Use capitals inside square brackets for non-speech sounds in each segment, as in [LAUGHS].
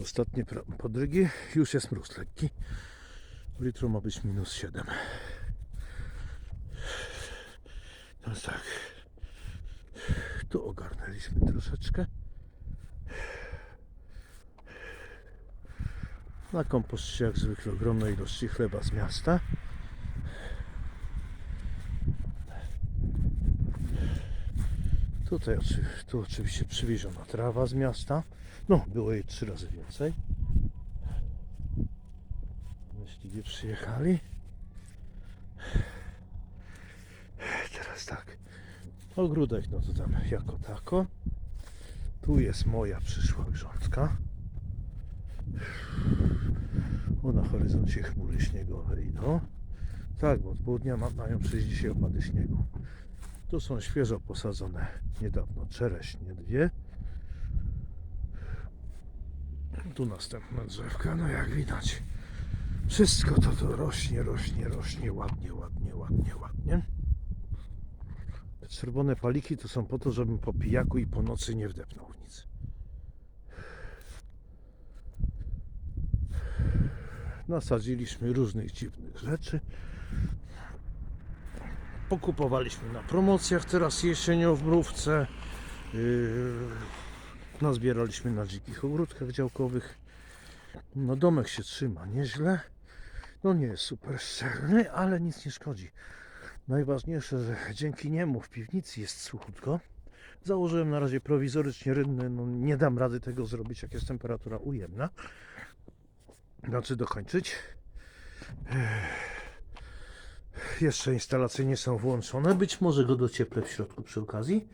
Ostatnie podrygi, już jest mróz lekki. Jutro ma być minus 7. Teraz tak. Tu ogarnęliśmy troszeczkę. Na kompoście jak zwykle ogromne ilości chleba z miasta. Tutaj tu oczywiście przywieziona trawa z miasta. No, było jej trzy razy więcej. Myśliwie przyjechali. Teraz tak. Ogródek, no to tam jako tako. Tu jest moja przyszła grządka. O, na horyzoncie chmury śniegowe idą. Tak, bo od południa ma, mają przyjść dzisiaj opady śniegu. Tu są świeżo posadzone niedawno czereśnie dwie. Tu następna drzewka, no jak widać. Wszystko to to rośnie, rośnie, rośnie, ładnie, ładnie, ładnie, ładnie. Te czerwone paliki to są po to, żebym po pijaku i po nocy nie wdepnął nic. Nasadziliśmy różnych dziwnych rzeczy. Pokupowaliśmy na promocjach teraz jesienią w mrówce. Yy, nazbieraliśmy na dzikich ogródkach działkowych. No domek się trzyma nieźle. No nie jest super szczelny, ale nic nie szkodzi. Najważniejsze, że dzięki niemu w piwnicy jest suchutko. Założyłem na razie prowizorycznie rynny. No nie dam rady tego zrobić, jak jest temperatura ujemna. Znaczy dokończyć. Jeszcze instalacje nie są włączone. Być może go docieplę w środku przy okazji.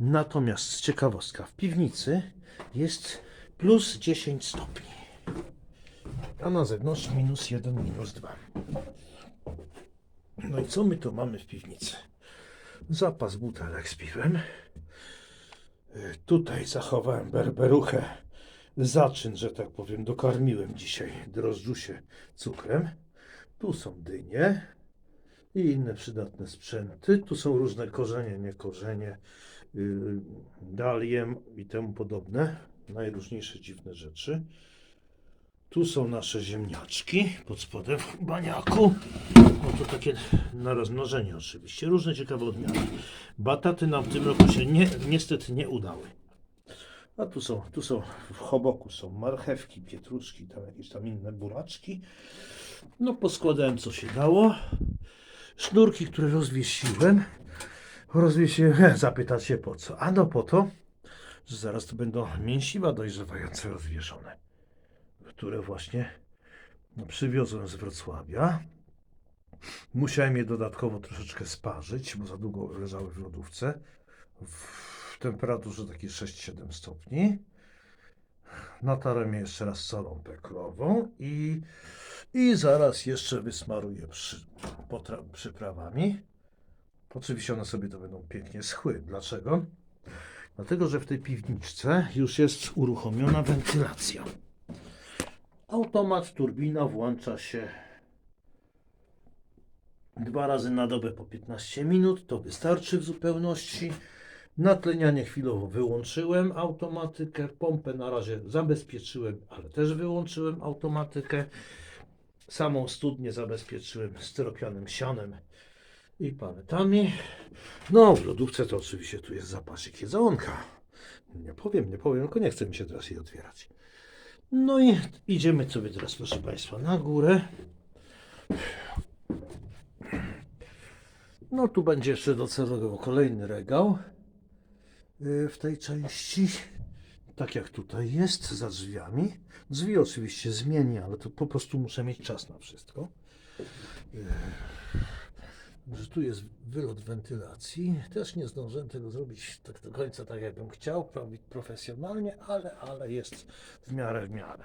Natomiast ciekawostka, w piwnicy jest plus 10 stopni. A na zewnątrz minus 1, minus 2. No i co my tu mamy w piwnicy? Zapas butelek z piwem. Y, Tutaj zachowałem berberuchę. Zaczyn, że tak powiem, dokarmiłem dzisiaj drożdżusie cukrem. Tu są dynie i inne przydatne sprzęty. Tu są różne korzenie, nie korzenie, yy, daliem i temu podobne. Najróżniejsze dziwne rzeczy. Tu są nasze ziemniaczki pod spodem [LAUGHS] baniaku. No to takie na rozmnożenie oczywiście. Różne ciekawe odmiany. Bataty nam w tym roku się nie, niestety nie udały. A tu są, tu są w choboku są marchewki, pietruszki, tam jakieś tam inne buraczki. No poskładałem co się dało. Sznurki, które rozwiesiłem. Rozwiesiłem, he, zapytacie po co? A no po to, że zaraz to będą mięsiwa dojrzewające rozwieszone, które właśnie no, przywiozłem z Wrocławia. Musiałem je dodatkowo troszeczkę sparzyć, bo za długo leżały w lodówce. W temperaturze takiej 6-7 stopni. Natarłem je jeszcze raz solą peklową i, i zaraz jeszcze wysmaruję przy, przyprawami. Oczywiście one sobie to będą pięknie schły. Dlaczego? Dlatego, że w tej piwniczce już jest uruchomiona wentylacja. Automat, turbina włącza się dwa razy na dobę po 15 minut. To wystarczy w zupełności. Natlenianie chwilowo wyłączyłem automatykę. Pompę na razie zabezpieczyłem, ale też wyłączyłem automatykę. Samą studnię zabezpieczyłem styropianym sianem i paletami. No, w lodówce to oczywiście tu jest zapasik jedzonka. Nie powiem, nie powiem, tylko nie chce mi się teraz jej otwierać. No i idziemy sobie teraz, proszę Państwa, na górę. No tu będzie jeszcze docelowo kolejny regał yy, w tej części. Tak jak tutaj jest, za drzwiami. Drzwi oczywiście zmienię, ale to po prostu muszę mieć czas na wszystko. Yy, że tu jest wylot wentylacji. Też nie zdążyłem tego zrobić tak do końca tak, jakbym chciał, profesjonalnie, ale, ale jest w miarę, w miarę.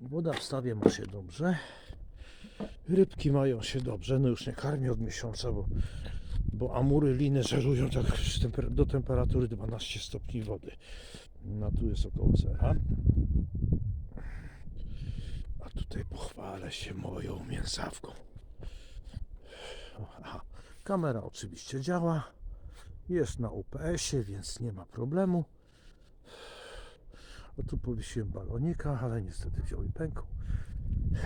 Woda w stawie ma się dobrze. Rybki mają się dobrze. No już nie karmię od miesiąca, bo, bo amury liny żerują tak do temperatury 12 stopni wody. No tu jest około zera. A tutaj pochwalę się moją mięsawką. Aha. Kamera oczywiście działa. Jest na UPS-ie, więc nie ma problemu. A tu powiesiłem balonika, ale niestety wziął i pękł.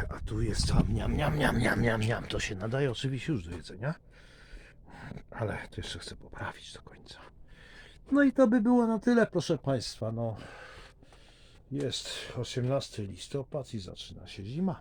A tu jest tam niam, niam, niam, niam, niam, niam. To się nadaje oczywiście już do jedzenia. Ale to jeszcze chcę poprawić do końca. No i to by było na tyle, proszę Państwa. No, jest 18 listopad i zaczyna się zima.